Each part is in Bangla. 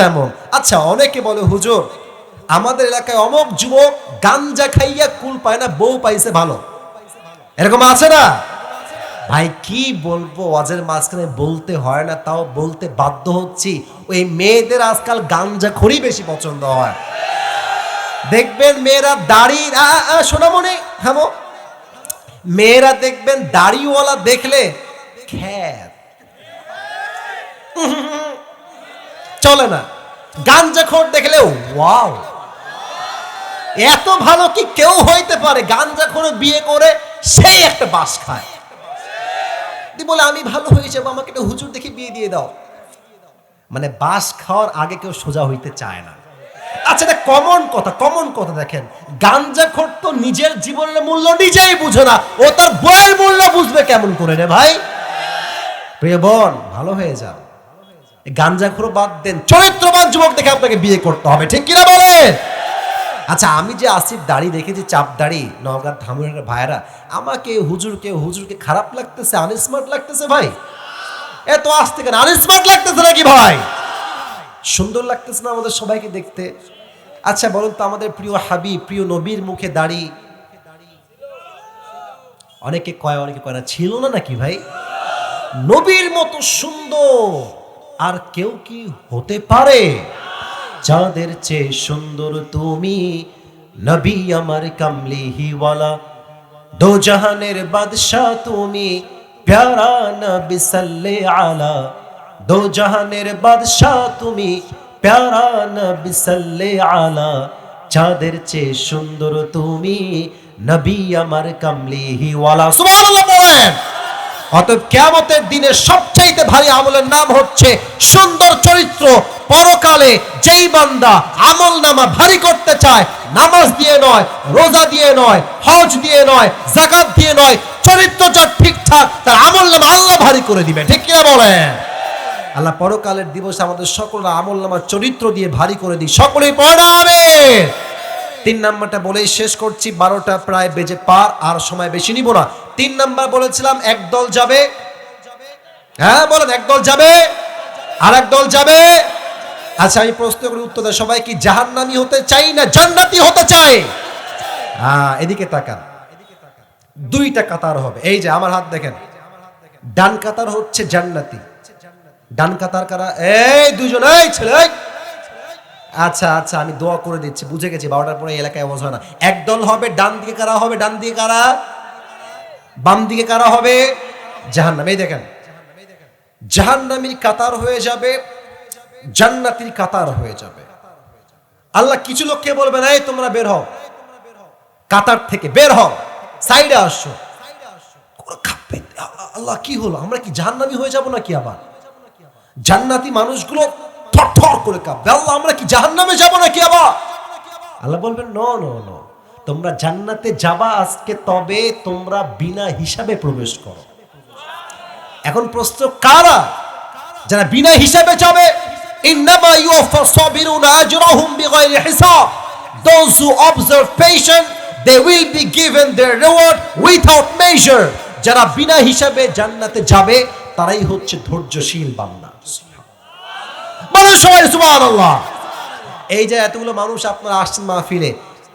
তেমন। আচ্ছা অনেকে বলে, হুজুর, আমাদের এলাকায় অমক যুবক গাঞ্জা খাইয়া কুল পায় না, বউ পাইছে ভালো। এরকম আছে না? ভাই, কি বলব, ওয়াজের মাঝখানে বলতে হয় না, তাও বলতে বাধ্য হচ্ছি। ওই মেয়েদের আজকাল গাঞ্জা খড়ি বেশি পছন্দ হয়। দেখবেন মেয়েরা দাড়ি সোনামণি থামো মেয়েরা দেখবেন দাড়িওয়ালা দেখলে খ্যাত। চলে না। গাঞ্জাখোর দেখলে, ওয়াও! এত ভালো কি কেউ হইতে পারে? গাঞ্জাখোর বিয়ে করে, সেই একটা বাস খায়। বলে, আমি ভালো হয়ে যাব আমাকে একটা হুজুর দেখে বিয়ে দিয়ে দাও। মানে বাস খাওয়ার আগে কেউ সোজা হইতে চায় না। আচ্ছা এটা কমন কথা কমন কথা দেখেন। গাঞ্জাখোর তো নিজের জীবনের মূল্য নিজেই বুঝে না। ও তার বইয়ের মূল্য বুঝবে কেমন করে রে ভাই? প্রিয় বোন, ভালো হয়ে যান গাঞ্জাখোর বাদ দেন, চরিত্রবান যুবক দেখে আপনাকে বিয়ে করতে হবে, ঠিক কিনা বলে আচ্ছা আমি যে আসিফ দাড়ি দেখেছি চাপ দাড়ি নওগাঁ ধামুরের ভাইরা আমাকে, হুজুরকে হুজুরকে খারাপ লাগতেছে আনস্মার্ট লাগতেছে ভাই? এত আসতে কেন আনস্মার্ট লাগতেছে নাকি ভাই? সুন্দর লাগতেছে না আমাদের সবাইকে দেখতে? আচ্ছা বলুন তো আমাদের প্রিয় হাবি প্রিয় নবীর মুখে দাড়ি। অনেকে কয় অনেকে কয় না, ছিল না নাকি ভাই? নবীর মতো সুন্দর। আর কেউ কি হতে পারে? যাদের চেয়ে সুন্দর তুমি, নবী আমার কামলি হিওয়ালা দো জাহানের বাদশাহ তুমি, প্যারা নবী সাল্লে আলা। দো জাহানের বাদশাহ তুমি, প্যারা নবী সাল্লে আলা। যাদের চেয়ে সুন্দর তুমি, নবী আমার কামলি হিওয়ালা সুবহানাল্লাহ বলেন। অতএব কেয়ামতের দিনে সবচাইতে ভারী আমলের নাম হচ্ছে সুন্দর চরিত্র, পরকালে যেই বান্দা আমল নামা ভারী করতে চায়, নামাজ দিয়ে নয়, রোজা দিয়ে নয়, হজ দিয়ে নয় জাকাত দিয়ে নয় চরিত্র যার ঠিকঠাক, তার আমল নামা আল্লাহ ভারী করে দিবে। ঠিক কিনা বলেন? আল্লাহ পরকালের দিবস আমাদের সকল আমল নামা চরিত্র দিয়ে ভারী করে দিই। সকলেই পড়া তিন নাম্বারটা বলেই শেষ করছি, বারোটা প্রায় বেজে পার, আর সময় বেশি নিব না। তিন নাম্বার বলেছিলাম, এক দল যাবে। হ্যাঁ বলেন, এক দল যাবে। আর এক দল যাবে। আচ্ছা আমি প্রশ্ন করি উত্তর দেয়, সবাই কি জাহান্নামি হতে চাই না জান্নাতি হতে চাই? হ্যাঁ এদিকে তাকান। দুইটা কাতার হবে। এই যে, আমার হাত দেখেন। ডান কাতার হচ্ছে জান্নাতি। ডান কাতার কারা? এই দুজন এই ছেলে। আচ্ছা আচ্ছা আমি দোয়া করে দিচ্ছি, বুঝে গেছি, বারোটার পরে এলাকায় আওয়াজ হয় না। একদল হবে, ডান দিকে কারা হবে, ডান দিকে কারা? বাম দিকে কারা হবে? জাহান্নাম। এই দেখেন, জাহান্নামীর কাতার হয়ে যাবে, জান্নাতির কাতার হয়ে যাবে। আল্লাহ কিছু লোককে বলবেন, এই তোমরা বের হও। কাতার থেকে বের হও। সাইডে আসো। আল্লাহ কি হলো? আমরা কি জাহান্নামী হয়ে যাব নাকি আবার? জান্নাতি মানুষগুলো থরথর করে কাঁপবে। আল্লাহ, আমরা কি জাহান্নামে যাব নাকি আবার? আল্লাহ বলবেন নো নো নো তোমরা জান্নাতে যাবা আজকে, তবে তোমরা বিনা হিসাবে প্রবেশ করো। এখন প্রশ্ন, কারা? যারা বিনা হিসাবে যাবে, ইন্নামা ইউফা সাবিরুনা আজরাহুম বিগাইরি হিসাব। Those who observe patient they will be given their reward without measure. যারা বিনা হিসাবে জান্নাতে যাবে, তারাই হচ্ছে ধৈর্যশীল বান্দা। মানে সবাই, সুবহানাল্লাহ। এই যে এতগুলো মানুষ আপনারা আসছেন মাহফিলে,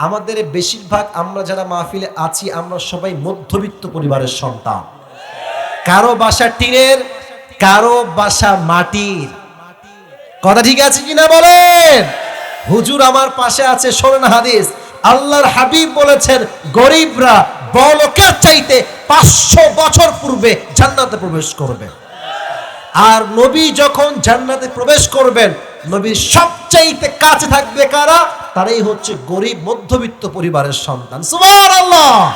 আমাদের বেশিরভাগ আমরা যারা মাহফিলে আছি, আমরা সবাই মধ্যবিত্ত পরিবারের সন্তান। কারও বাসা টিনের, কারও বাসা মাটির। কথা ঠিক আছে কিনা বলেন? হুজুর আমার পাশে আছে, শোনেন হাদিস। আল্লাহর হাবিব বলেছেন, গরিবরা বড়লোকের চাইতে পাঁচশো বছর পূর্বে জান্নাতে প্রবেশ করবে। আর নবী যখন জান্নাতে প্রবেশ করবেন, নবীর সবচাইতে কাছে থাকবে কারা? তারাই হচ্ছে গরিব মধ্যবিত্ত পরিবারের সন্তান। সুবহানাল্লাহ!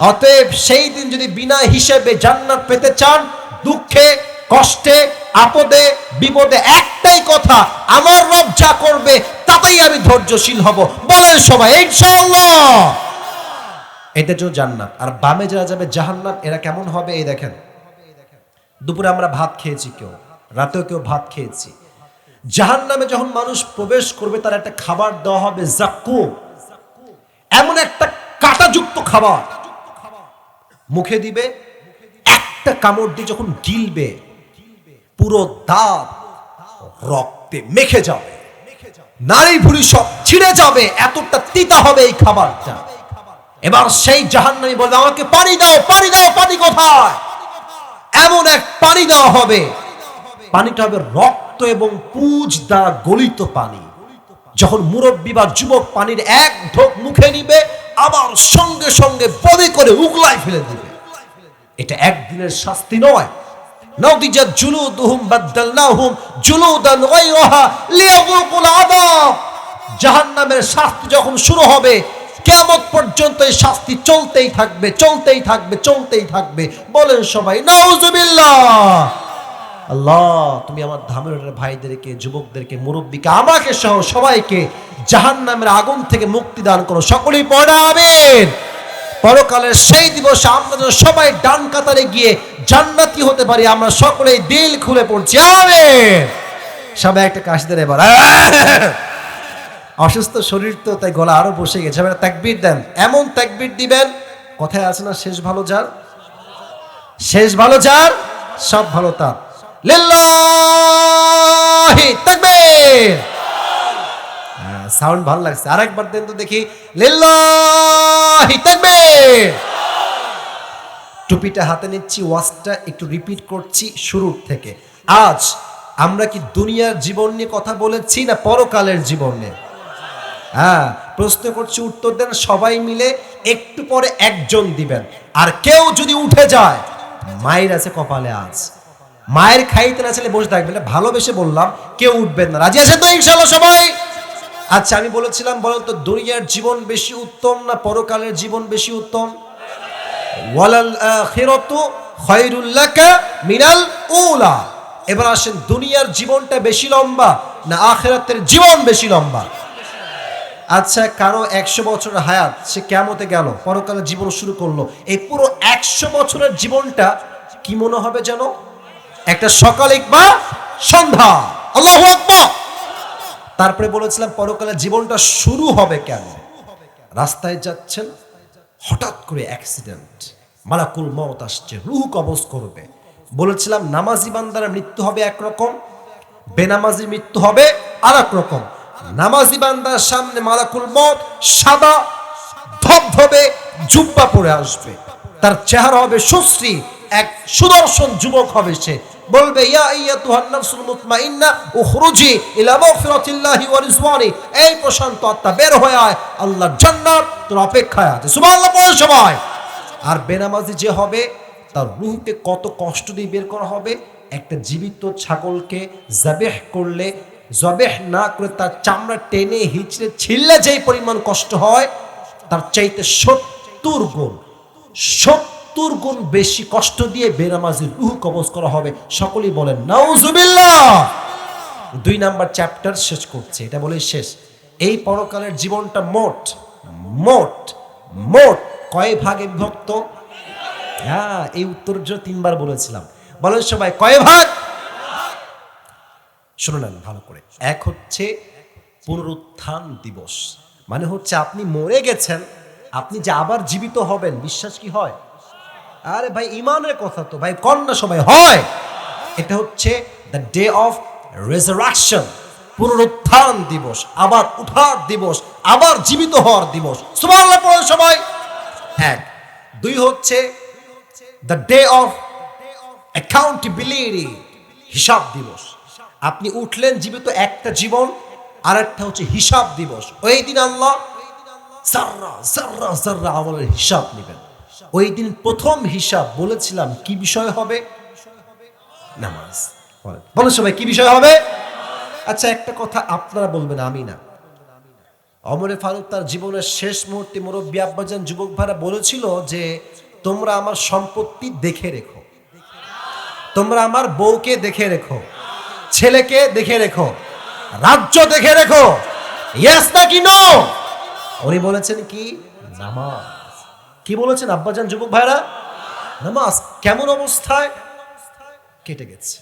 অতএব সেই দিন যদি বিনা হিসেবে জান্নাত পেতে চান, দুঃখে, কষ্টে, আপদে, বিপদে একটাই কথা, আমার রব যা করবে, তাতেই আমি ধৈর্যশীল হব। বলেন সবাই, ইনশাআল্লাহ! এদের জন্য জান্নাত। আর বামে যারা যাবে জাহান্নাম, এরা কেমন হবে এই দেখেন। দুপুরে আমরা ভাত খেয়েছি কেউ, রাতেও কেউ ভাত খেয়েছি। জাহান নামে যখন মানুষ প্রবেশ করবে, তার একটা খাবার দেওয়া হবে, জাক্কু। এমন একটা কাঁটাযুক্ত খাবার। মুখে দিবে, একটা কামড় দিয়ে যখন গিলবে, পুরো দাঁত রক্তে মেখে যাবে। নারী ভুড়ি সব ছিঁড়ে যাবে, এতটা তিতা হবে এই খাবারটা। এবার সেই জাহান্নামী বলবে, আমাকে পানি দাও পানি দাও, পানি কোথায়? এমন এক পানি দেওয়া হবে। পানিটা হবে রক্ত এবং পুজ দ্বারা গলিত পানি। যখন মুরব্বী বা যুবক পানির এক ঢোক মুখে নিবে, আবার সঙ্গে সঙ্গে বদে করে উগলায় ফেলে দিবে। এটা একদিনের শাস্তি নয়। নদিজাত জুলুদুহুম বাদদালনাহুম জুলুদান গায়রাহা লিয়াযুকুল আযাব। জাহান্নামের শাস্তি যখন শুরু হবে কিয়ামত পর্যন্ত এই শাস্তি চলতেই থাকবে চলতেই থাকবে চলতেই থাকবে। বলেন সবাই, নাউজুবিল্লাহ। আল্লাহ, তুমি আমার ধামের ভাইদেরকে, যুবকদেরকে, মুরব্বীকে, আমাকে সহ সবাইকে জাহান্নামের আগুন থেকে মুক্তি দান করো। সকলেই পড়াবেন পরকালের সেই দিবসে আমরা যেন সবাই ডান কাতারে গিয়ে জান্নাতি হতে পারি, আমরা সকলেই দিল খুলে পড়ছি, আমেন। সবাই একটা কাশি দেন এবার। অসুস্থ শরীর তো তাই গলা আরও বসে গেছে। এবার তাকবির দেন। এমন তাকবির দিবেন, কথায় আছে না, শেষ ভালো যার? শেষ ভালো যার? সব ভালো তার। তাকবীর! সাউন্ড ভালো লাগছে। আরেকবার দেন তো দেখি। লিল্লাহি, তাকবীর! টুপিটা হাতে নিচ্ছি, ওয়াজটা একটু রিপিট করছি শুরুর থেকে। আজ আমরা কি দুনিয়ার জীবন নিয়ে কথা বলেছি না পরকালের জীবন নিয়ে? হ্যাঁ প্রশ্ন করছি উত্তর দেন, সবাই মিলে একটু পরে একজন দিবেন। আর কেউ যদি উঠে যায়, মায়ের আছে কপালে আজ। মায়ের খাইতে না ছেলে বসে থাকবে ভালোবেসে বললাম, কেউ উঠবেন না। রাজি আছেন তো ইনশাল্লাহ সবাই? আচ্ছা আমি বলেছিলাম, বলেন তো, দুনিয়ার জীবন বেশি উত্তম না পরকালের জীবন বেশি উত্তম? মিনাল উলা। এবার আসেন, দুনিয়ার জীবনটা বেশি লম্বা না আখিরাতের জীবন বেশি লম্বা? আচ্ছা কারও একশো বছরের হায়াত, সে কেমতে গেল, পরকালে জীবন শুরু করল। এই পুরো একশো বছরের জীবনটা কি মনে হবে যেন? একটা সকালিক বা সন্ধ্যা। আল্লাহ তারপরে বলেছিলাম, পরকালে জীবনটা শুরু হবে কেন? রাস্তায় যাচ্ছেন, হঠাৎ করে অ্যাক্সিডেন্ট মালাকুল মত আসছে, রুহ কবজ করবে। বলেছিলাম, নামাজি বান্দার মৃত্যু হবে একরকম, বেনামাজির মৃত্যু হবে আর রকম। নামাজি বান্দার সামনে মালাকুল মত সাদা ধবধবে জুব্বা পরে আসবে। তার চেহারা হবে সুশ্রী, এক সুদর্শন যুবক হবে সে। বলবে, ইয়া আইয়াতুহান নাফসুল মুতমাইন্না, উখরুজি ইলা মাগফিরাতিল্লাহি ওয়া রিজওয়ানি। এই প্রশান্ত আত্মা বের হয়ে আয় আল্লাহর জান্নাত তোর অপেক্ষায় আছে। সুবহানাল্লাহ পড়ে সবাই। আর বেনামাজি যে হবে, তার রুহকে কত কষ্ট দিয়ে বের করা হবে? একটা জীবিত ছাগলকে জাবেহ করলে জবেহ না করে তার চামড়া টেনে হিচড়ে ছিললে যেই পরিমাণ কষ্ট হয়, তার চাইতে সত্তর গুণ সত্তর গুণ বেশি কষ্ট দিয়ে বেনামাজির রুহ কবজ করা হবে। সকলেই বলেন, নাউজুবিল্লাহ! দুই নাম্বার চ্যাপ্টার শেষ করছে। এটা বলে শেষ। এই পরকালের জীবনটা মোট মোট মোট কয় ভাগে বিভক্ত? হ্যাঁ এই উত্তর তিনবার বলেছিলাম। বলেন সবাই, কয় ভাগ? শুনে ভালো করে। এক হচ্ছে পুনরুত্থান দিবস। মানে হচ্ছে আপনি মরে গেছেন, আপনি যে আবার জীবিত হবেন, বিশ্বাস কি হয়? আরে ভাই, ইমানের কথা তো, ভাই, কন্যা সবাই হয়। এটা হচ্ছে দ্য ডে অফ রেজারাকশন পুনরুত্থান দিবস, আবার উঠার দিবস, আবার জীবিত হওয়ার দিবস। পড়েন সবাই। এক। দুই হচ্ছে দ্য ডে অফ অ্যাকাউন্টেবিলিটি হিসাব দিবস। আপনি উঠলেন জীবিত একটা জীবন আর একটা হচ্ছে হিসাব দিবস। ওই দিন আল্লাহ আমলের হিসাব নেবেন। ওই দিন প্রথম হিসাব বলেছিলাম, কি বিষয় হবে? নামাজ। বলেন সবাই, কি বিষয় হবে? আচ্ছা একটা কথা আপনারা বলবেন, আমি না। অমরে ফারুক তার জীবনের শেষ মুহূর্তে মুরব্বী আব্বাজান যুবক ভাইরা বলেছিল যে, তোমরা আমার সম্পত্তি দেখে রেখো। তোমরা আমার বউকে দেখে রেখো। ছেলেকে দেখে রেখো। রাজ্য দেখে রেখো। ইয়েস নাকি নো উনি বলেছেন কি? নামাজ। কি বলেছেন আব্বাজান যুবক ভাইরা? নামাজ কেমন অবস্থায়? কেটে গেছে।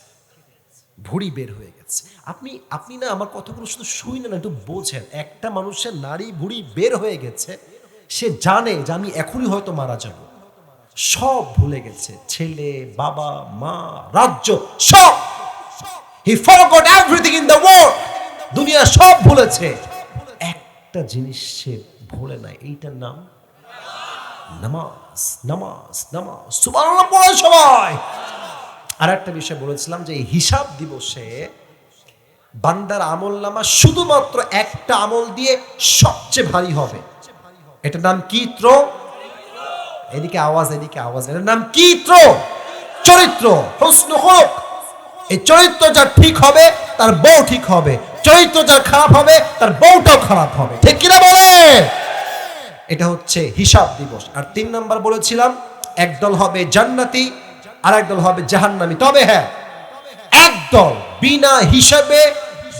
ভুড়ি বের হয়ে গেছে। আপনি আপনি না আমার কথাগুলো শুধু শুই না, একটু বোঝেন। একটা মানুষের নারী ভুড়ি বের হয়ে গেছে, সে জানে যে আমি এখনই হয়তো মারা যাব। সব ভুলে গেছে। ছেলে, বাবা, মা, রাজ্য, সব। He forgot everything in the world দুনিয়া সব ভুলেছে। একটা জিনিস সে ভুলে নাই, এইটার নাম নামাজ নামাজ নামাজ। সুবহানাল্লাহ পড়ে সবাই। আর একটা বিষয় বলেছিলাম যে এই হিসাব দিবসে বান্দার আমল নামা শুধুমাত্র একটা আমল দিয়ে সবচেয়ে ভারী হবে। এটার নাম কি ত্র? এদিকে আওয়াজ এদিকে আওয়াজ। এটার নাম কি ত্র? চরিত্র। প্রশ্ন হোক। এই চরিত্র যা ঠিক হবে, তার বউ ঠিক হবে। চরিত্র যার খারাপ হবে, তার বউটাও খারাপ হবে। ঠিক কিনা বলে এটা হচ্ছে হিসাব দিবস। আর তিন নাম্বার বলেছিলাম, একদল হবে জান্নাতি আর একদল হবে জাহান্নামী। তবে হ্যাঁ একদল বিনা হিসাবে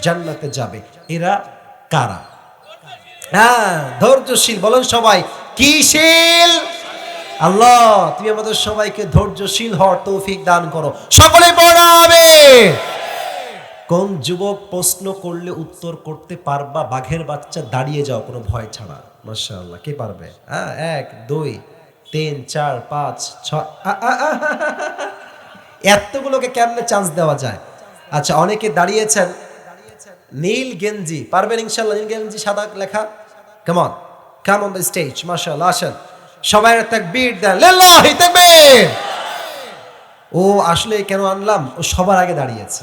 জান্নাতে যাবে। এরা কারা? হ্যাঁ ধৈর্যশীল। বলেন সবাই, কিশীল আল্লাহ, তুমি আমাদের সবাইকে ধৈর্যশীল হওয়ার তৌফিক দান করো। সকলে পড়াবে কোন যুবক প্রশ্ন করলে উত্তর করতে পারবা? বাঘের বাচ্চা দাঁড়িয়ে যাও, কোনো ভয় ছাড়া। মাশাআল্লাহ, কে পারবে? হ্যাঁ এক, দুই, তিন, চার, পাঁচ, ছয় এতগুলোকে কেমনে চান্স দেওয়া যায়? আচ্ছা অনেকে দাঁড়িয়েছেন। নীল গেঞ্জি, পারবেন ইনশাল্লাহ নীল গেঞ্জি, সাদা লেখা? কেমন কাম অন দ্য স্টেজ মাশাআল্লাহ, আসেন। সবাই তাকবীর দেন। লিল্লাহি তাকবীর। ও আসলে কেন আনলাম? ও সবার আগে দাঁড়িয়েছে।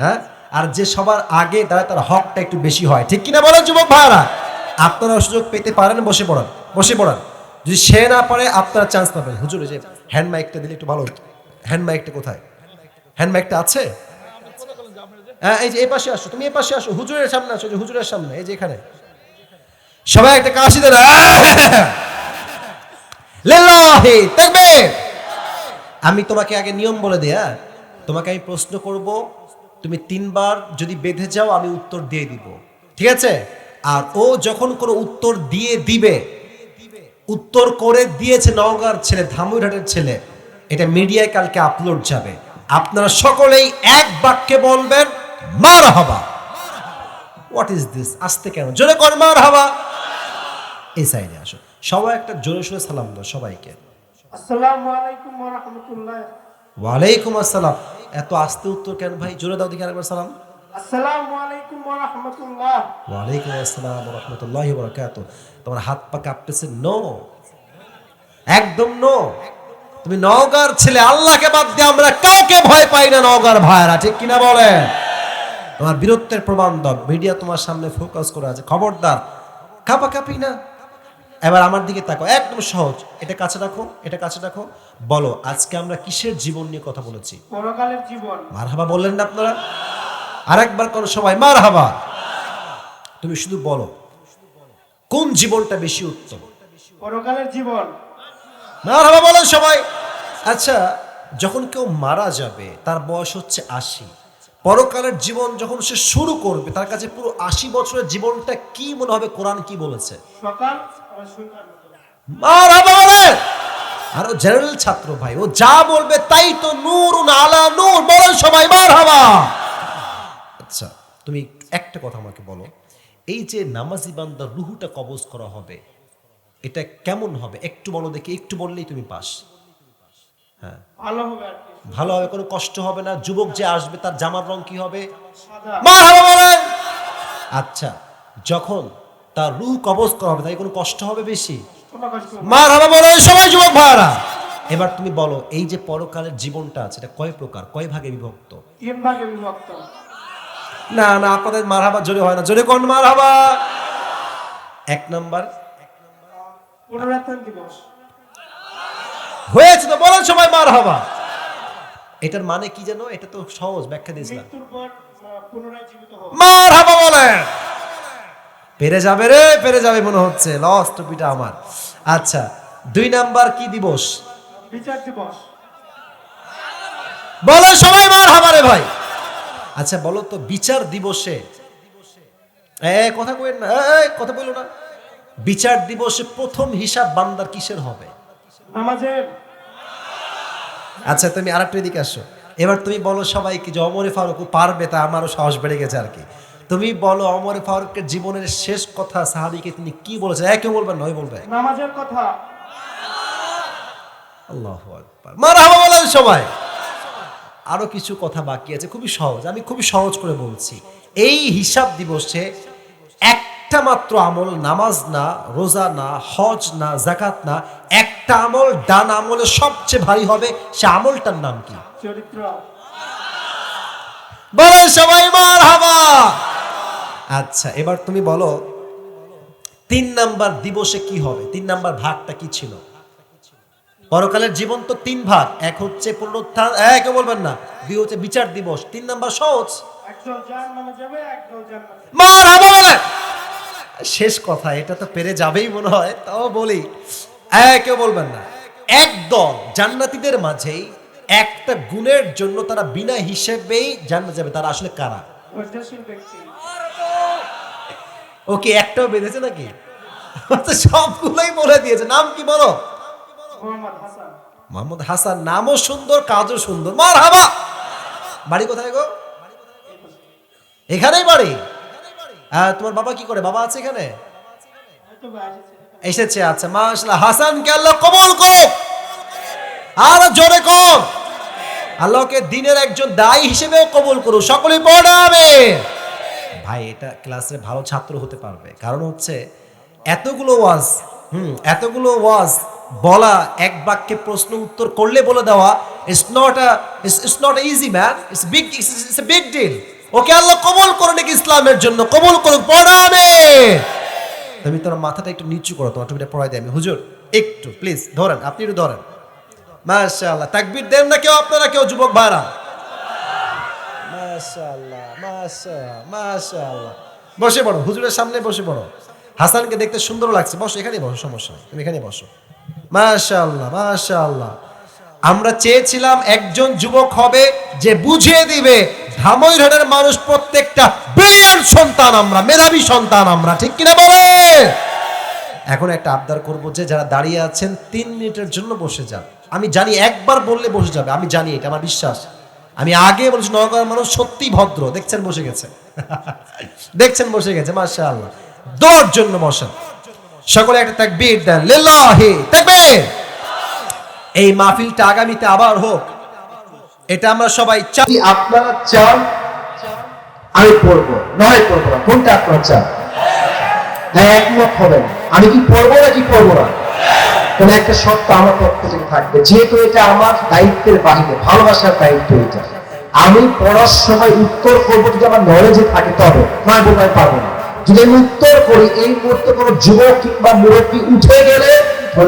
হ্যাঁ? আর যে সবার আগে দাঁড়ায় তার হকটা একটু বেশি হয়। ঠিক কিনা বলেন যুবক ভাইরা আপনারা সুযোগ পেতে পারেন, বসে পড়ান। বসে পড়ান। যদি সে না পারে, আপনারা চান্স পাবেন। হুজুর যে হ্যান্ড মাইকটা দিলে একটু ভালো হতো। হ্যান্ড মাইকটা কোথায়? হ্যান্ড মাইকটা আছে? হ্যাঁ এই যে এই পাশে আসো। তুমি এই পাশে আসো। হুজুরের সামনে আসো যে হুজুরের সামনে, এই যে এখানে। সবাই একটা কাশি দেন। আমি তোমাকে আগে নিয়ম বলে দিই হ্যাঁ? তোমাকে আমি প্রশ্ন করব, তুমি তিনবার যদি বেঁধে যাও, আমি উত্তর দিয়ে দিব। ঠিক আছে? আর ও যখন কোনো উত্তর দিয়ে দিবে, উত্তর করে দিয়েছে নওগাঁর ছেলে ধামুরহাটের ছেলে, এটা মিডিয়ায় কালকে আপলোড যাবে। আপনারা সকলেই এক বাক্যে বলবেন মার হাবা হোয়াট ইজ দিস আসতে কেন? জোরে কর মার হাবা এই সাইডে আসো। সবাই একটা জোরে সোরে সালাম দাও সবাইকে। আসসালামু আলাইকুম ওয়া রাহমাতুল্লাহ। ওয়ালাইকুম আসসালাম। এত আস্তে উত্তর কেন ভাই? জোরে দাও দেখি আরেকবার সালাম। আসসালামু আলাইকুম ওয়া রাহমাতুল্লাহ। ওয়ালাইকুম আসসালাম রহমতুল্লাহ বরকাত। তোমার হাত পা কাঁপতেছে? নো একদম নো তুমি নওগাঁর ছেলে আল্লাহকে বাদ দিয়ে আমরা কাউকে ভয় পাই না নওগাঁর ভাইরা ঠিক কিনা বলে তোমার বীরত্বের প্রমাণ দাও। মিডিয়া তোমার সামনে ফোকাস করে আছে। খবরদার। কাপা কাপি না? এবার আমার দিকে তাকো একদম সহজ। এটা কাছে রাখো এটা কাছে রাখো। বলো আজকে আমরা কিসের জীবন নিয়ে কথা বলেছি? পরকালের জীবন। মারহাবা বললেন না আপনারা? আরেকবার করো সবাই মারহাবা। তুমি শুধু বলো কোন জীবনটা বেশি উত্তম? পরকালের জীবন। বলেন সবাই। আচ্ছা যখন কেউ মারা যাবে তার বয়স হচ্ছে আশি। পরকালের জীবন যখন সে শুরু করবে তার কাছে পুরো আশি বছরের জীবনটা কি মনে হবে? কোরআন কি বলেছে? সকাল আর ও জেনারেল ছাত্র ভাই ও যা বলবে তাই তো নূর আলা নূর বলেন সবাই মারহাবা! আচ্ছা তুমি একটা কথা আমাকে বলো। এই যে নামাজি বান্দার রুহুটা কবজ করা হবে এটা কেমন হবে? একটু বলো দেখি একটু বললেই তুমি পাস। হ্যাঁ। ভালো হবে ভালো হবে কোনো কষ্ট হবে না। যুবক যে আসবে তার জামার রং কি হবে? আচ্ছা যখন তার রুহ কবজ করা হবে তাই কোনো কষ্ট হবে বেশি। মার হাবা বলো সবাই যুবক ভাইরা এবার তুমি বলো এই যে পরকালের জীবনটা আছে এটা কয় প্রকার কয় ভাগে বিভক্ত? তিন ভাগে বিভক্ত। না না আপনাদের মার হাবা জোরে হয় না। জোরে কোন মার হাবা? এক নাম্বার। পুনরুত্থান দিবস। হয়েছে তো বলেন সবাই মার হাবা। এটার মানে কি জানো এটা তো সহজ ব্যাখ্যা দিয়েছিলাম। মার হাবা বলেন। পেরে যাবে রে পেরে যাবে মনে হচ্ছে। লস টপিটা আমার। আচ্ছা দুই নাম্বার কি দিবস? বিচার দিবস। বলো সবাই মার হাবারে ভাই। আচ্ছা বলো তো বিচার দিবসে। এ কথা কইেন না। কথা বলল না। বিচার দিবসে প্রথম হিসাব বান্দার কিসের হবে? নামাজের আচ্ছা তুমি আরেকটা এদিকে আসো। এবার তুমি বলো সবাইকে যে অমরে ফারুক পারবে তা আমারও সাহস বেড়ে গেছে আর কি। তুমি বলো অমরে ফারুকের জীবনের শেষ কথা সাহাবিকে তিনি কি বলেছেন? একে বলবেন নয় বলবে। নামাজের কথা। আল্লাহ মারহাবা বলেন সবাই। আরও কিছু কথা বাকি আছে খুবই সহজ আমি খুবই সহজ করে বলছি। এই হিসাব দিবসে একটা মাত্র আমল নামাজ না রোজা না হজ না জাকাত না একটা আমল ডান আমলে সবচেয়ে ভারী হবে সে আমলটার নাম কি? চরিত্র। বলে সবাই মার হাবা আচ্ছা এবার তুমি বলো, তিন নাম্বার দিবসে কি হবে? তিন নাম্বার ভাগটা কি ছিল? পরকালের জীবন তো তিন ভাগ, এক হচ্ছে পুনরুত্থান এক বলবেন না, দুই হচ্ছে বিচার দিবস, তিন নাম্বার সহজ। শেষ কথা, এটা তো পেরে যাবেই মনে হয়, তাও বলি। কেউ বলবেন না। একদল জান্নাতীদের মাঝেই একটা গুণের জন্য তারা বিনা হিসেবেই জান্নাত যাবে, তারা আসলে কারা? ওকে একটাও বেঁধেছে নাকি? সবগুলোই বলে দিয়েছে। নাম কি বলো? মোহাম্মদ হাসান। নামও সুন্দর কাজও সুন্দর। মার হাবা বাড়ি কোথায় গো? এখানেই বাড়ি? আহ, তোমার বাবা কি করে? বাবা আছে এখানে? এসেছে। আচ্ছা মাশাআল্লাহ। হাসান কে আল্লাহ কবুল করো আর জোরে কম আল্লাহকে দিনের একজন দায়ী হিসেবেও কবুল করো সকলে পড়াবে ভাই, এটা ক্লাসে ভালো ছাত্র হতে পারবে। কারণ হচ্ছে এতগুলো ওয়াজ, হুম, এতগুলো ওয়াজ বলা, এক বাক্যে প্রশ্ন উত্তর করলে বলে দেওয়া it's not a it's not easy man it's big it's a big deal okay আল্লাহ কবুল করে নাকি ইসলামের জন্য? কবুল করুক পড়াবে। তুমি তোমার মাথাটা একটু নিচু করো, তোমার টুপিটা পড়াই দেয় আমি। হুজুর, একটু প্লিজ ধরেন, আপনি একটু ধরেন। মাশাআল্লাহ, তাকবীর দেন না কেউ, আপনারা কেউ, যুবক মাশাআল্লাহ বসে পড়ো, হুজুরের সামনে বসে পড়ো। হাসানকে দেখতে সুন্দর লাগছে। বসো, এখানেই বসো, সমস্যা তুমি এখানেই বসো। মাশাআল্লাহ মাশাআল্লাহ। আমরা চেয়েছিলাম একজন যুবক হবে যে বুঝিয়ে দিবে ধামইরহাটের মানুষ প্রত্যেকটা ব্রিলিয়ান্ট সন্তান আমরা, মেধাবী সন্তান আমরা, ঠিক কিনা বলে? এখন একটা আবদার করব যে যারা দাঁড়িয়ে আছেন, তিন মিনিটের জন্য বসে যান। আমি জানি একবার বললে বসে যাবে, আমি জানি এটা, আমার বিশ্বাস। আমি আগে বলেছি নগরের মানুষ সত্যি ভদ্র। দেখছেন বসে গেছে। দেখছেন বসে গেছে মাশা আল্লাহ দোয়ার জন্য বসেন সকলে একটা তাকবীর দেন, লিল্লাহি, তাকবীর! এই মাহফিলটা আগামীতে আবার হোক। এটা আমরা সবাই চাই আপনারা চান? আমি পড়ব, নয় পড়ব না। কোনটা আপনারা চান? হ্যাঁ একমত হবেন। আমি কি পড়ব নাকি পড়ব না? কোন একটা শর্ত আমার পক্ষ থেকে থাকবে। যেহেতু এটা আমার দায়িত্বের বাহিরে, ভালোবাসার দায়িত্ব এটা। আমি পড়ার সময় উত্তর করব যদি আমার নলেজে থাকে তবে নয় আমি পারব না। যদি আমি উত্তর করি, এই মুহূর্তে কোনো যুবক কিংবা মুরব্বী উঠে গেলে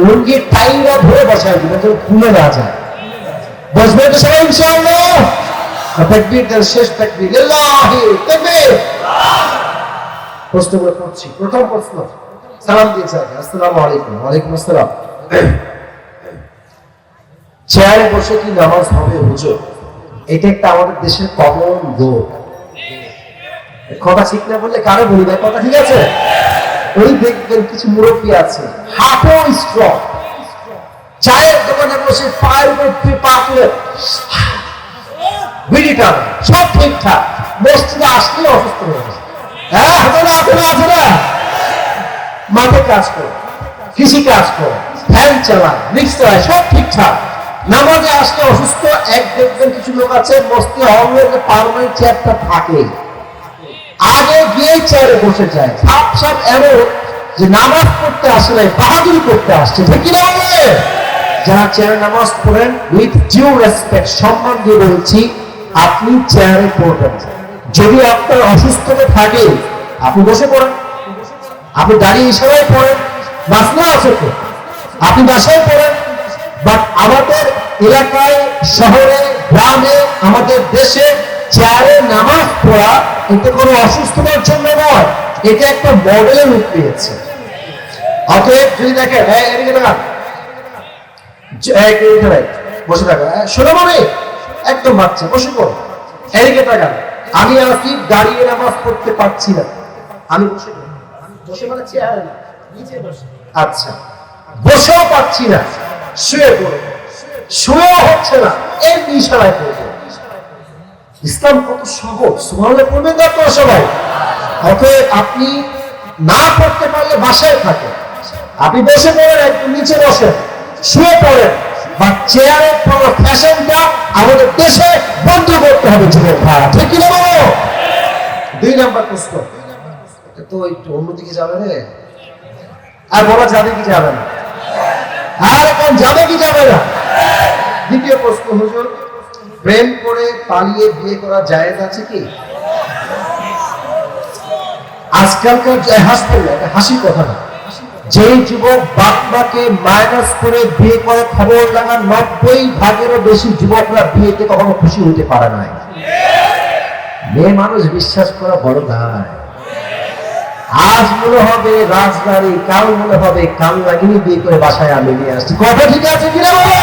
লুঙ্গির টাইরা ধরে বসায় দিবে, যেন খুলে না যায়। বসবে তো সবাই শেষ তাকবীর। লিল্লাহি তাকবীর। প্রশ্নগুলো করছি। প্রথম প্রশ্ন। সালাম দিয়েছে আসসালামু আলাইকুম। ওয়ালাইকুম আসসালাম। চেয়ারে বসে কি নামাজ হবে এটা একটা আমাদের দেশের কমন রোগ কথা ঠিক না বললে কারও বলি না, কথা ঠিক আছে? ওই দেখবেন কিছু মুরব্বী আছে হাফও স্ট্রং চায়ের দোকানে বসে পায়ের উপর পা তুলে বিড়ি টানে, সব ঠিকঠাক। মসজিদে আসলে অসুস্থ হয়ে গেছে। হ্যাঁ আছে না আছে না আছে না। মাঠে কাজ করে, কৃষি কাজ করে। ফ্যান চালায় রিক্স চালায়, সব ঠিকঠাক। নামাজে আসলে অসুস্থ, এক দেখবেন কিছু লোক আছে মস্তি হলের পারমানেন্ট চেয়ারটা থাকে। আগে গিয়ে চেয়ারে বসে যায়। সাপ সাপ এমন যে নামাজ পড়তে আসে নাই বাহাদুরি করতে আসছে। কি না? যারা চেয়ারে নামাজ পড়েন উইথ ডিউ রেসপেক্ট সম্মান দিয়ে বলছি, আপনি চেয়ারে পড়বেন। যদি আপনার অসুস্থতা থাকে, আপনি বসে পড়েন। আপনি দাঁড়িয়ে ইশারায় পড়েন। বাসনা আছে তো। আপনি বাসায় পড়েন বাট আমাদের এলাকায়, শহরে, গ্রামে, আমাদের দেশে চেয়ারে নামাজ পড়া এটা কোনো অসুস্থতার জন্য নয়। এটা একটা মডেলের রূপ নিয়েছে। অতএব যদি দেখেন হ্যাঁ এদিকে তাকান। বসে থাকো শোনো মানে একদম বাচ্চা, বসে পড়ো। এদিকে তাকান। আমি আসিফ দাঁড়িয়ে নামাজ পড়তে পারছি না। আমি বসে। বসে মানে চেয়ারে নিচে বসে। আচ্ছা। বসেও পাচ্ছি না। শুয়ে পড়ো। শুয়েও হচ্ছে না। এর ইশারায় পড়ব ইসলাম কত সহজ সুবহানাল্লাহ, পড়বেন না আপনারা সবাই। অতএব আপনি না পড়তে পারলে বাসায় থাকেন। আপনি বসে পড়েন, একটু নিচে বসেন। শুয়ে পড়েন। বা চেয়ারে পড়ার ফ্যাশনটা আমাদের দেশে বন্ধ করতে হবে যুবক ভাইয়া ঠিক কি বলো? দুই নাম্বার প্রশ্ন। তো একটু অন্যদিকে যাবে রে। আর বলা যাবে কি যাবে না? আর এখন যাবে কি যাবে না? দ্বিতীয় প্রশ্ন, হুজুর, প্রেম করে পালিয়ে বিয়ে করা জায়েজ আছে কি? আজকালকার হাসতে হাসির কথা না। যে যুবক বাপ মাইনাস করে বিয়ে করে খবর লাগা নব্বই ভাগেরও বেশি যুবকরা বিয়েতে কখনো খুশি হতে পারে নাই। মেয়ে মানুষ বিশ্বাস করা বড় দায় আজ মনে হবে রাজবাড়ি, কাল মনে হবে কাল লাগিনি বিয়ে করে বাসায় আমি নিয়ে আসছি। কথা ঠিক আছে কিনা বলো?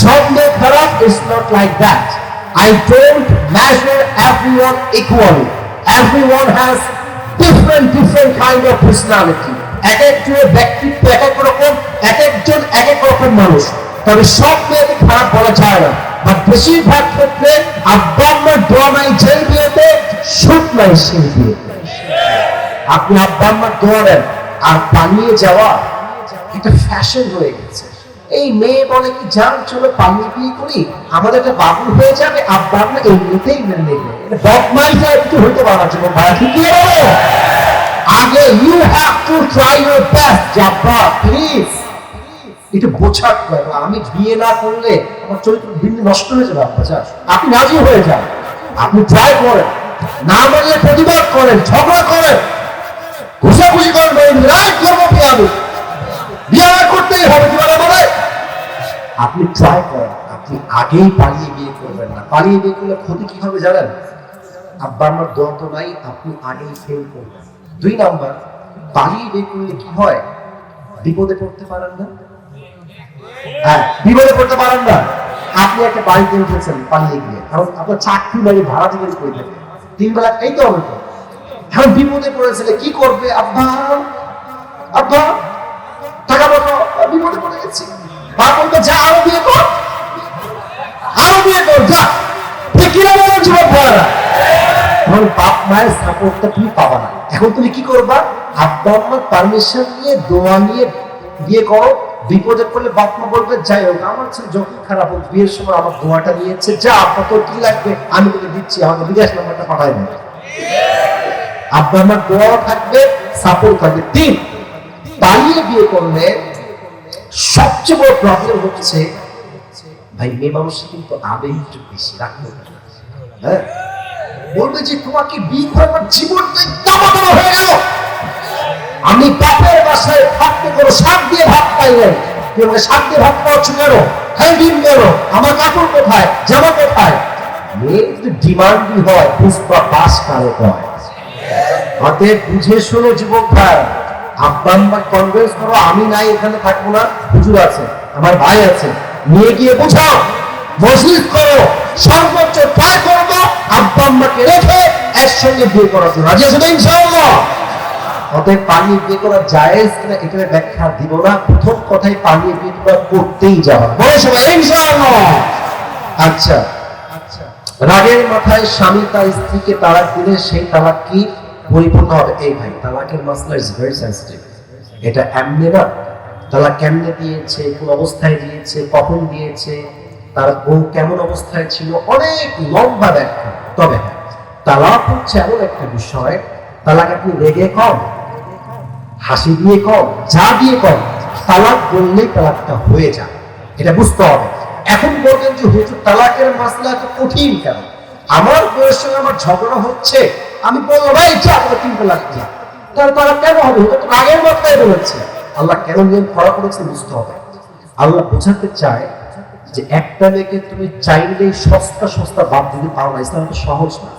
সব খারাপ it's not like that I don't measure everyone equally everyone has different different kind of personality এক একজনের ব্যক্তিত্ব এক এক রকম, এক একজন এক এক রকম মানুষ। তবে সব মেয়েকে খারাপ বলা যায় না। বাট বেশিরভাগ ক্ষেত্রে আব্বা আম্মার দোয়া নাই যেই বিয়েতে সুখ নাই, সেই বিয়েতে আপনি আব্বা আম্মার দোয়া আর পালিয়ে যাওয়া এটা ফ্যাশন হয়ে গেছে। এই মেয়ে বলে কি, যান, চলো পালিয়ে বিয়ে করি, আমাদের একটা বাবু হয়ে যাবে, আব্বা আম্মা এমনিতেই মেনে নেবে। হইতে পারা যাবে ভাই ঠিক কি বলো আগে you have to try your best please এটা বোঝার কথা আমি বিয়ে না করলে আমার চরিত্র দিন নষ্ট হয়ে যাবে আপনি রাজি হয়ে যান। আপনি ট্রাই করেন। না মানলে প্রতিবাদ করেন, ঝগড়া করেন। ঘুষাঘুষি করেন, বলেন রায় করব বিয়ে বিয়ে করতেই হবে, কি বলে আপনি ট্রাই করেন, আপনি আগেই পালিয়ে বিয়ে করবেন না। পালিয়ে বিয়ে করলে ক্ষতি কি হবে জানেন? আব্বা আমার দোয়া নাই, আপনি আগেই ফেল করবেন। দুই নাম্বার, পালিয়ে বিয়ে করলে কি হয়? বিপদে পড়তে পারেন না? হ্যাঁ বিপদে পড়তে পারেন না। আপনি একটা বাড়িতে উঠেছেন পালিয়ে গিয়ে। কারণ আপনার চাকরি বাড়ি ভাড়া দিবেন করে দেবে। তিন বেলা খাইতে হবে তো। এখন বিপদে পড়েছিলে, কি করবে? আব্বা আব্বা, টাকা মতো বিপদে পড়ে গেছি। মা বলতো যা, আরও বিয়ে কর। আরও বিয়ে কর, যা। কীরকম বলো জীবন ভাড়া তখন বাপ মায়ের সাপোর্টটা তুমি পাবা না। এখন তুমি কি করবা? আব্বা আম্মার পারমিশন নিয়ে, দোয়া নিয়ে বিয়ে করো। বিপদে পড়লে বাপ মা বলবে, যাই হোক, আমার ছেলে যখন খারাপ হোক, বিয়ের সময় আমার দোয়াটা নিয়েছে যা আব্বা তোর কি লাগবে, আমি তোকে দিচ্ছি, আমাকে বিদেশ নাম্বারটা পাঠাই দেবে আব্বা আমার দোয়াও থাকবে সাপোর্ট থাকবে। তিন, পালিয়ে বিয়ে করলে সবচেয়ে বড় প্রবলেম হচ্ছে, ভাই, মেয়ে মানুষের কিন্তু আবেগ একটু বেশি, রাখতে হবে। হ্যাঁ? বলবে যে, তোমাকে বিয়ে করে আমার জীবনটাই হয়ে গেল। আমি বাপের বাসায় থাকতে কোনো শাক দিয়ে ভাত আমাকে শাক দিয়ে ভাত পাচ্ছ কেন হ্যাঁ ডিম আমার কাপড় কোথায়? জামা কোথায়? কারে আব্বা আম্মা করো, আমি নাই, এখানে থাকব না। হুজুর আছে, আমার ভাই আছে। নিয়ে গিয়ে বুঝাও মসজিদ করো, সর্বোচ্চ ট্রাই আব্বা রেখে একসঙ্গে বিয়ে করার জন্য। অতএব পালিয়ে বিয়ে করা জায়েজ কিনা এখানে ব্যাখ্যা দিব না। প্রথম কথাই পালিয়ে বিয়ে করা করতেই যাওয়া বলো সবাই আচ্ছা রাগের মাথায় স্বামী তার স্ত্রীকে তালাক দিলে সেই তালাক কি পরিপূর্ণ হবে? এই ভাই, তালাকের মাসলা ইজ ভেরি সেন্সিটিভ এটা এমনি না। তালাক কেমনে দিয়েছে, কোন অবস্থায় দিয়েছে, কখন দিয়েছে, তার বউ কেমন অবস্থায় ছিল, অনেক লম্বা ব্যাখ্যা। তবে তালাক হচ্ছে এমন একটা বিষয়, তালাক আপনি রেগে কম হাসি দিয়ে কম যা দিয়ে কম তালাক বললেই তালাকটা হয়ে যায় এটা বুঝতে হবে। এখন বলবেন যে হুজুর তালাকের মাসলা এত কঠিন কেন? আমার বউয়ের সঙ্গে আমার ঝগড়া হচ্ছে, আমি বলব, ভাই, যা কেন হবে? ওটা তো মাথায় বলেছে। আল্লাহ কেন করা করেছে বুঝতে হবে। আল্লাহ বোঝাতে চায় যে একটা মেয়েকে তুমি চাইলেই সস্তা সস্তা বাদ দিতে পারো না, ইসলাম তো সহজ না।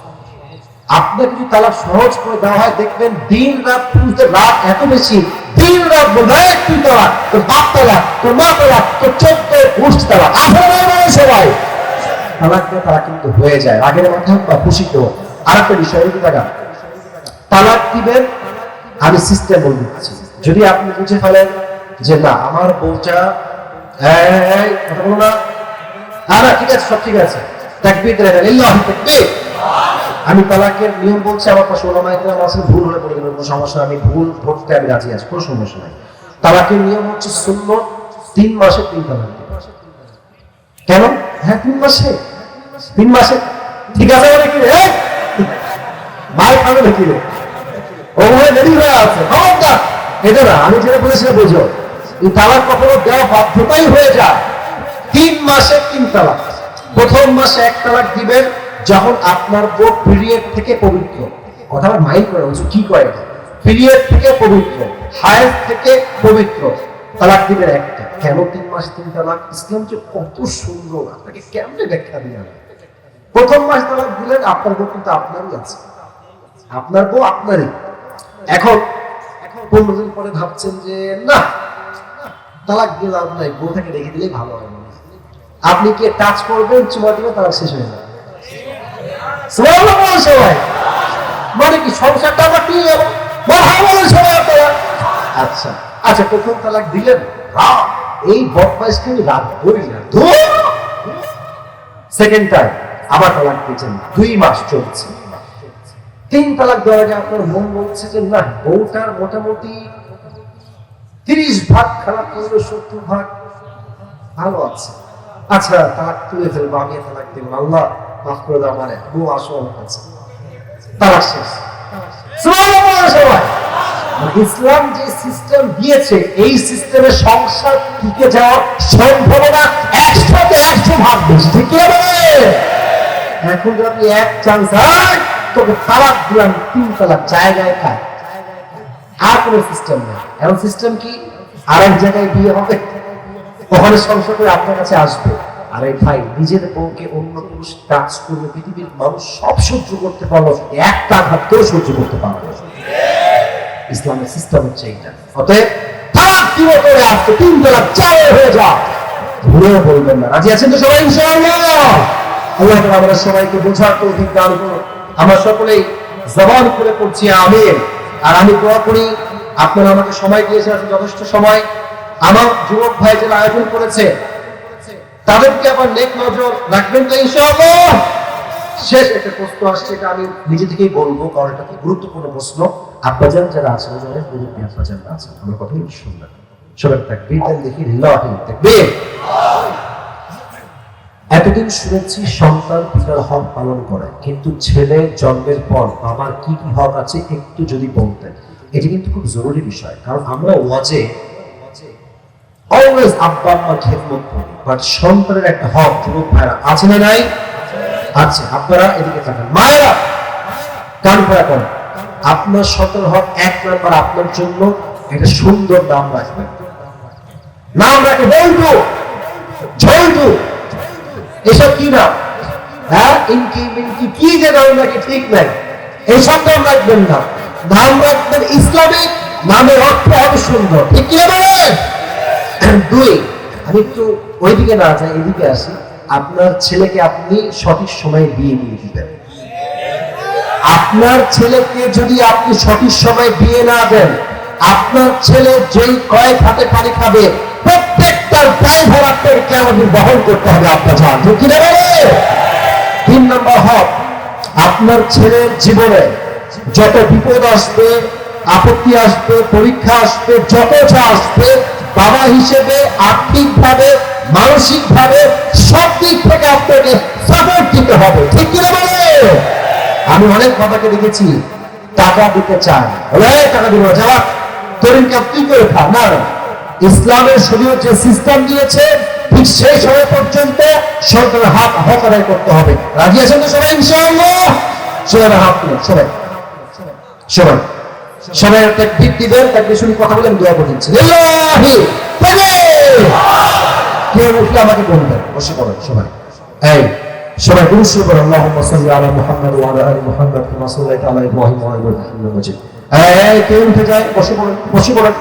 আপনাকে যদি তালাক সহজ করে দেওয়া হয় দেখবেন দিন রাত পুরুষদের রাত এত বেশি দিন রাত "এই, তুই তালাক তোর বাপ তালাক তোর মা তালাক তোর চোদ্দ গোষ্ঠী তালাক নয় সবাই। তালাক দিয়ে তারা কিন্তু হয়ে যায়। রাগের মাধ্যমে বা খুশিতে আর একটা বিষয় টাকা তালাক দিবেন আমি সিস্টেম বলে দিচ্ছি। যদি আপনি বুঝে ফেলেন যে না আমার বউটা না। হ্যাঁ না ঠিক আছে সব ঠিক আছে। আল্লাহু তাকবীর। আমি তালাকের নিয়ম বলছি, আমার পাশে ওলামা ইকরাম আছে ভুল হলে পড়ে গেলে কোনো সমস্যা আমি ভুল ধরতে আমি রাজি আছি, কোনো সমস্যা নাই। তালাকের নিয়ম হচ্ছে শূন্য তিন মাসে তিন তালাক। কেন? হ্যাঁ তিন মাসে। তিন মাসে। ঠিক আছে মানে কি রে? মাল খাবে নাকি রে? ও হয়ে রেডি হয়ে আছে, খবরদার। এটা না, আমি যেটা বলেছি বোঝো। এই তালাক কখনো দেওয়া বাধ্যতাই হয়ে যায়। তিন মাসে তিন তালাক। প্রথম মাসে এক তালাক দিবেন যখন আপনার বউ পিরিয়ড থেকে পবিত্র কথা মাইন্ড করে বলছো, কি করে পিরিয়ড থেকে পবিত্র হায়ের থেকে পবিত্র। তালাক দিবেন একটা, কেন তিন মাস তিন তালাক? ইসলাম যে কত সুন্দর, আপনাকে কেমনে ব্যাখ্যা দিয়ে? প্রথম মাস তালাক দিলেন, আপনার বউ কিন্তু আপনারই আছে। আপনার বউ আপনারই। এখন এখন পনেরো দিন পরে ভাবছেন যে, না, তালাক দিয়ে লাভ নাই, বউ থেকে রেখে দিলেই ভালো হয় আপনি কি টাচ করবেন, চুমা দিবেন, তালাক শেষ হয়ে যাবে। মানে আবার আচ্ছা আচ্ছা দুই মাস চলছে। তিন তালাক দেওয়ার আগে আপনার মন বলছে যে, না, বউটার মোটামুটি তিরিশ ভাগ খারাপ করলে সত্তর ভাগ ভালো আছে। আচ্ছা তালাক তুলে ফেলব আমি তালাক দেবো। আল্লাহ মাফ করে দাও আমার। বউ আসো আমার কাছে শেষ। মানে ইসলাম যে সিস্টেম দিয়েছে, এই সিস্টেমে সংসার টিকে যাওয়ার সম্ভাবনা একশোতে একশো ভাগ বেশি। ঠিক এখন যদি এক চান্স হয় তোকে তালাক দিলাম, তিন তালাক জায়গায় খায়। আর কোনো সিস্টেম নেই। এমন সিস্টেম কি? আর এক জায়গায় বিয়ে হবে। সংসার করে আপনার কাছে আসবে। আরে ভাই, নিজের বউকে অন্য পুরুষ টাচ করবে পৃথিবীর মানুষ সব সহ্য করতে পারল একটা আঘাতকেও সহ্য করতে পারবে ইসলামের সিস্টেম হচ্ছে এইটা। অতএব তালাক দিব করে তিন হয়ে যা ভুলেও বলবেন না। রাজি আছেন তো সবাই? ইনশাআল্লাহ। আল্লাহ তাআলা আমাদের সবাইকে বোঝার তৌফিক দান করুন। আমরা সকলেই জবান করে পড়ছি, আমিন। আর আমি দোয়া করি, আপনারা আমাকে সময় দিয়েছেন যথেষ্ট সময়। আমার যুবক ভাই যারা আয়োজন করেছে, তাদেরকে আবার নেক নজর রাখবেন তো ইনশাআল্লাহ। শেষ একটা প্রশ্ন আসছে, এটা আমি নিজে থেকেই বলব, কারণ এটা খুব গুরুত্বপূর্ণ প্রশ্ন। আব্বাজান যারা আছেন অনেক মুরব্বী আব্বাজান আছেন আমার কথাই শুনবেন সবাই দেখি এতদিন শুনেছি, সন্তান পিতার হক পালন করে, কিন্তু ছেলে জন্মের পর বাবার কি কি হক আছে একটু যদি বলতেন। এটি কিন্তু খুব জরুরি বিষয়, কারণ আমরা ওয়াজে অলওয়েজ আব্বা খেদমত বাট সন্তানের একটা হক যুবক ভাইরা আছে না নাই? আছে। আপনারা এদিকে মায়েরা, কান করা করেন। আপনার সন্তান হক এক নাম্বার আপনার জন্য। একটা সুন্দর নাম নাম রাখে এসব কি নাম? হ্যাঁ? ইনকি কি যে নাম নাকি ঠিক নাই। এইসব নাম রাখবেন না। নাম রাখবেন ইসলামিক। নামের অর্থ হবে সুন্দর। ঠিক কি হবে দুই, আমি একটু ওইদিকে না যাই, এদিকে আসি। আপনার ছেলেকে আপনি সঠিক বিয়ে দিয়ে দিবেন। আপনার ছেলেকে যদি আপনি সঠিক সময় বিয়ে না দেন, আপনার ছেলে যেই কয়েক হাতে পানি খাবে প্রত্যেকটার ড্রাইভার বহন করতে হবে আপনার তিন নম্বর হক, আপনার ছেলের জীবনে যত বিপদ আসবে, আপত্তি আসবে, পরীক্ষা আসবে, যত যা আসবে বাবা হিসেবে আর্থিক ভাবে মানসিক ভাবে সব দিক থেকে আপনাকে সাপোর্ট দিতে হবে। ঠিক কিনা বলে? আমি অনেক বাবাকে দেখেছি, টাকা দিতে চায়। বলে টাকা দিব যাওয়া তরিন কাপ তুই করে খা। না। ইসলামের শরীর যে সিস্টেম দিয়েছে, ঠিক সেই সময় পর্যন্ত সরকারের হাত হক আদায় করতে হবে। রাজি আছেন তো সবাই, ইনশাআল্লাহ? সবাই হাত সবাই। সবাই। সবাই একটা ভিত দিবেন তাকে শুনে কথা বলেন দোয়া করে কেউ উঠলে আমাকে বলবেন বসে পড়েন সবাই। এই, সবাই গুরুত্ব করে আল্লাহ সাল্লি আলা মুহাম্মাদ ওয়া আলা আলি মুহাম্মাদ, কামা সাল্লাইতা এই কেউ উঠে যায়? বসে পড়েন বসে পড়েন